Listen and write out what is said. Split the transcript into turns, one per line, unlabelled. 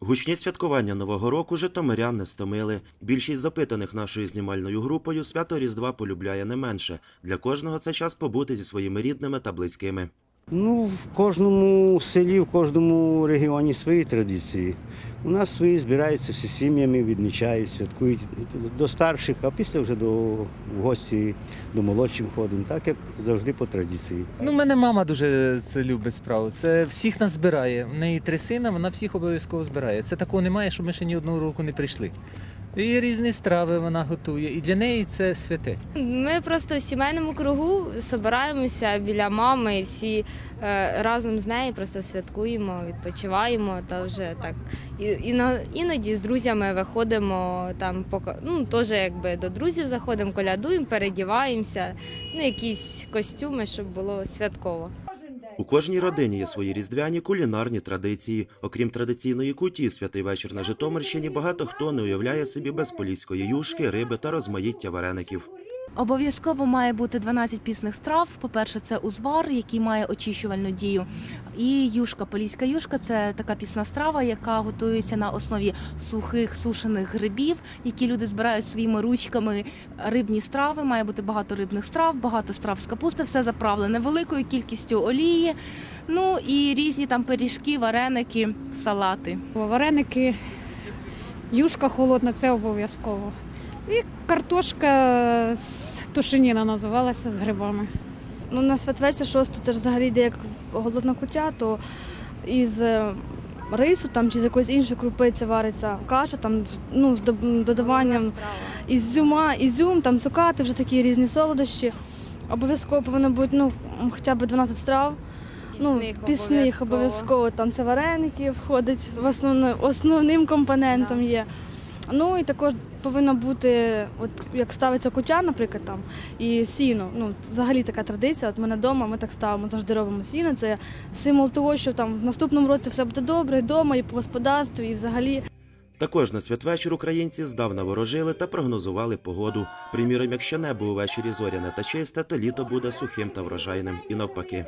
Гучні святкування Нового року житомирян не стомили. Більшість запитаних нашою знімальною групою свято Різдва полюбляє не менше. Для кожного це час побути зі своїми рідними та близькими.
Ну, в кожному селі, в кожному регіоні свої традиції. У нас свої збираються всі сім'ями, відмічають, святкують до старших, а після вже до в гості до молодших ходимо, так як завжди по традиції.
Ну, мене мама дуже це любить справу. Це всіх нас збирає. В неї три сина, вона всіх обов'язково збирає. Це такого немає, що ми ще ні одного року не прийшли. І різні страви вона готує. І для неї це святе.
Ми просто в сімейному кругу збираємося біля мами, і всі е, разом з нею просто святкуємо, відпочиваємо та вже так. І, іно- іноді з друзями виходимо там, ну теж якби до друзів заходимо, колядуємо, передіваємося, ну якісь костюми, щоб було святково.
У кожній родині є свої різдвяні кулінарні традиції. Окрім традиційної куті, святий вечір на Житомирщині багато хто не уявляє собі без поліської юшки, риби та розмаїття вареників.
Обов'язково має бути 12 пісних страв. По-перше, це узвар, який має очищувальну дію. І юшка, поліська юшка це така пісна страва, яка готується на основі сухих сушених грибів, які люди збирають своїми ручками. Рибні страви, має бути багато рибних страв, багато страв з капусти, все заправлене великою кількістю олії. Ну і різні там пиріжки, вареники, салати.
Вареники, юшка холодна це обов'язково. І картошка з тушеніна називалася з грибами.
Ну, на святвечір 6 це ж взагалі йде як голодна кутя, то із е, рису там, чи з якоїсь іншої крупи це вариться каша, там, ну, з додаванням ізюма, ізюм, там цукати, вже такі різні солодощі. Обов'язково повинно бути ну, хоча б 12 страв. Ну, пісних обов'язково там це вареники входить в основно, основним компонентом є. Ну і також повинно бути, от як ставиться кутя, наприклад, там і сіно. Ну взагалі така традиція. От мене вдома ми так ставимо, завжди робимо сіно. Це символ того, що там в наступному році все буде добре, і вдома, і по господарству, і взагалі.
Також на святвечір українці здавна ворожили та прогнозували погоду. Приміром, якщо небо увечері зоряне та чисте, то літо буде сухим та врожайним. І навпаки.